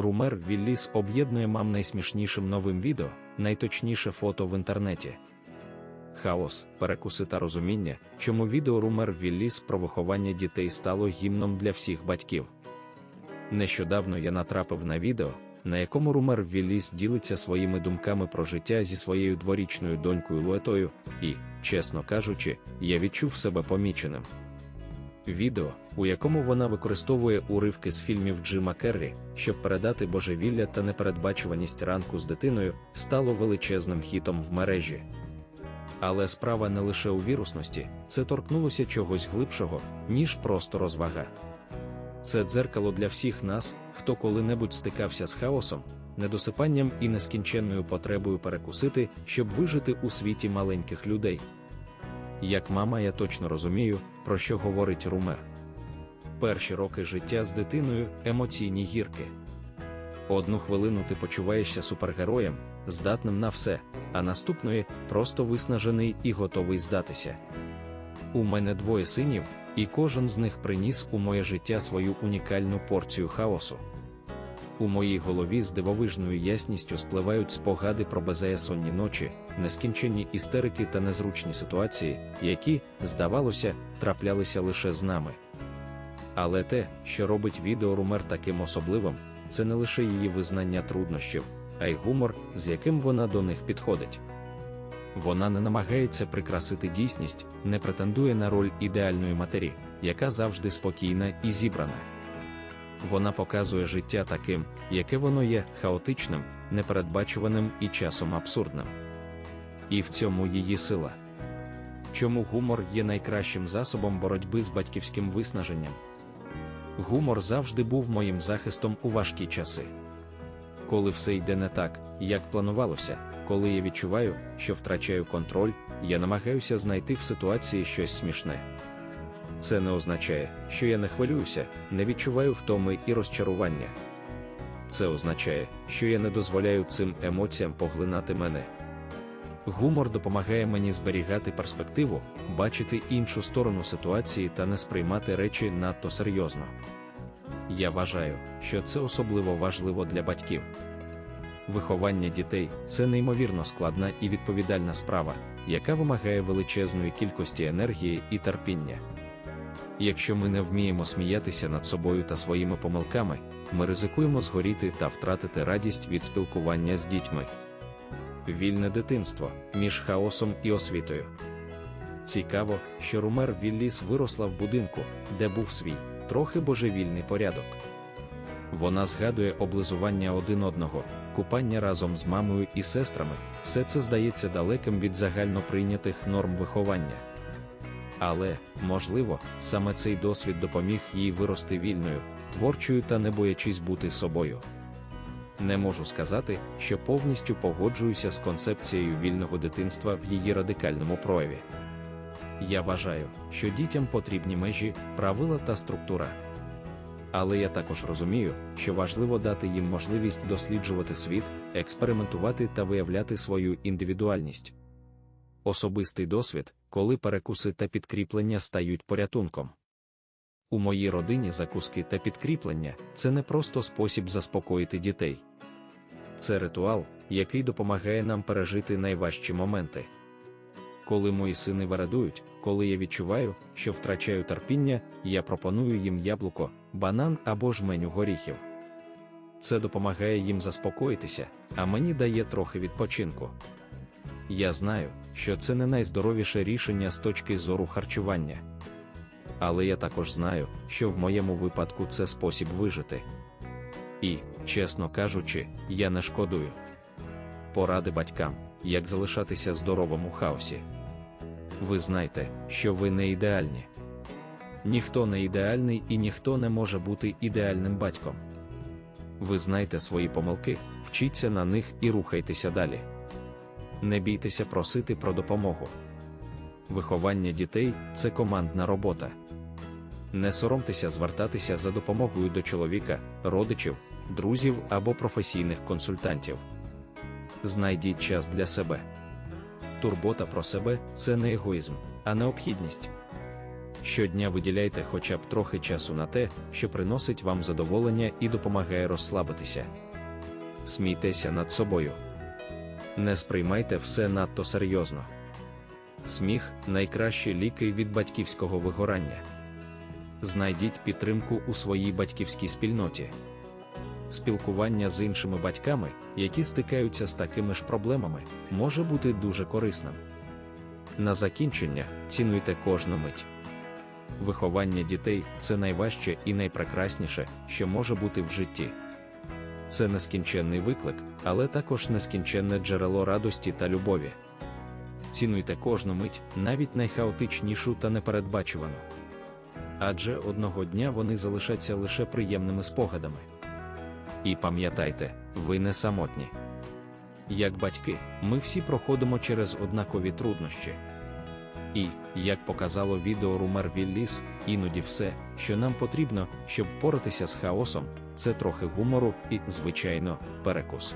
Румер Вілліс об'єднує мам найсмішнішим новим відео, найточніше фото в інтернеті. Хаос, перекуси та розуміння, чому відео Румер Вілліс про виховання дітей стало гімном для всіх батьків. Нещодавно я натрапив на відео, на якому Румер Вілліс ділиться своїми думками про життя зі своєю дворічною донькою Луетою, і, чесно кажучи, я відчув себе поміченим. Відео, у якому вона використовує уривки з фільмів Джима Керрі, щоб передати божевілля та непередбачуваність ранку з дитиною, стало величезним хітом в мережі. Але справа не лише у вірусності, це торкнулося чогось глибшого, ніж просто розвага. Це дзеркало для всіх нас, хто коли-небудь стикався з хаосом, недосипанням і нескінченною потребою перекусити, щоб вижити у світі маленьких людей. Як мама, я точно розумію, про що говорить Румер. Перші роки життя з дитиною емоційні гірки. Одну хвилину ти почуваєшся супергероєм, здатним на все, а наступної просто виснажений і готовий здатися. У мене двоє синів, і кожен з них приніс у моє життя свою унікальну порцію хаосу. У моїй голові з дивовижною ясністю спливають спогади про беззаясонні ночі, нескінченні істерики та незручні ситуації, які, здавалося, траплялися лише з нами. Але те, що робить відео Румер таким особливим, це не лише її визнання труднощів, а й гумор, з яким вона до них підходить. Вона не намагається прикрасити дійсність, не претендує на роль ідеальної матері, яка завжди спокійна і зібрана. Вона показує життя таким, яке воно є хаотичним, непередбачуваним і часом абсурдним. І в цьому її сила. Чому гумор є найкращим засобом боротьби з батьківським виснаженням? Гумор завжди був моїм захистом у важкі часи. Коли все йде не так, як планувалося, коли я відчуваю, що втрачаю контроль, я намагаюся знайти в ситуації щось смішне. Це не означає, що я не хвилююся, не відчуваю втоми і розчарування. Це означає, що я не дозволяю цим емоціям поглинати мене. Гумор допомагає мені зберігати перспективу, бачити іншу сторону ситуації та не сприймати речі надто серйозно. Я вважаю, що це особливо важливо для батьків. Виховання дітей це неймовірно складна і відповідальна справа, яка вимагає величезної кількості енергії і терпіння. Якщо ми не вміємо сміятися над собою та своїми помилками, ми ризикуємо згоріти та втратити радість від спілкування з дітьми. Вільне дитинство між хаосом і освітою. Цікаво, що Румер Вілліс виросла в будинку, де був свій, трохи божевільний порядок. Вона згадує облизування один одного, купання разом з мамою і сестрами, все це здається далеким від загально прийнятих норм виховання. Але, можливо, саме цей досвід допоміг їй вирости вільною, творчою та не боячись бути собою. Не можу сказати, що повністю погоджуюся з концепцією вільного дитинства в її радикальному прояві. Я вважаю, що дітям потрібні межі, правила та структура. Але я також розумію, що важливо дати їм можливість досліджувати світ, експериментувати та виявляти свою індивідуальність. Особистий досвід, коли перекуси та підкріплення стають порятунком. У моїй родині закуски та підкріплення це не просто спосіб заспокоїти дітей. Це ритуал, який допомагає нам пережити найважчі моменти. Коли мої сини вирадують, коли я відчуваю, що втрачаю терпіння, я пропоную їм яблуко, банан або жменю горіхів. Це допомагає їм заспокоїтися, а мені дає трохи відпочинку. Я знаю, що це не найздоровіше рішення з точки зору харчування. Але я також знаю, що в моєму випадку це спосіб вижити. І, чесно кажучи, я не шкодую. Поради батькам, як залишатися здоровим у хаосі. Ви знаєте, що ви не ідеальні. Ніхто не ідеальний і ніхто не може бути ідеальним батьком. Ви знаєте свої помилки, вчіться на них і рухайтеся далі. Не бійтеся просити про допомогу. Виховання дітей це командна робота. Не соромтеся звертатися за допомогою до чоловіка, родичів, друзів або професійних консультантів. Знайдіть час для себе. Турбота про себе це не егоїзм, а необхідність. Щодня виділяйте хоча б трохи часу на те, що приносить вам задоволення і допомагає розслабитися. Смійтеся над собою. Не сприймайте все надто серйозно. Сміх найкращі ліки від батьківського вигорання. Знайдіть підтримку у своїй батьківській спільноті. Спілкування з іншими батьками, які стикаються з такими ж проблемами, може бути дуже корисним. На закінчення цінуйте кожну мить. Виховання дітей це найважче і найпрекрасніше, що може бути в житті. Це нескінченний виклик, але також нескінченне джерело радості та любові. Цінуйте кожну мить, навіть найхаотичнішу та непередбачувану. Адже одного дня вони залишаться лише приємними спогадами. І пам'ятайте, ви не самотні. Як батьки, ми всі проходимо через однакові труднощі. І, як показало відео Румер Вілліс, іноді все, що нам потрібно, щоб впоратися з хаосом, це трохи гумору і, звичайно, перекус.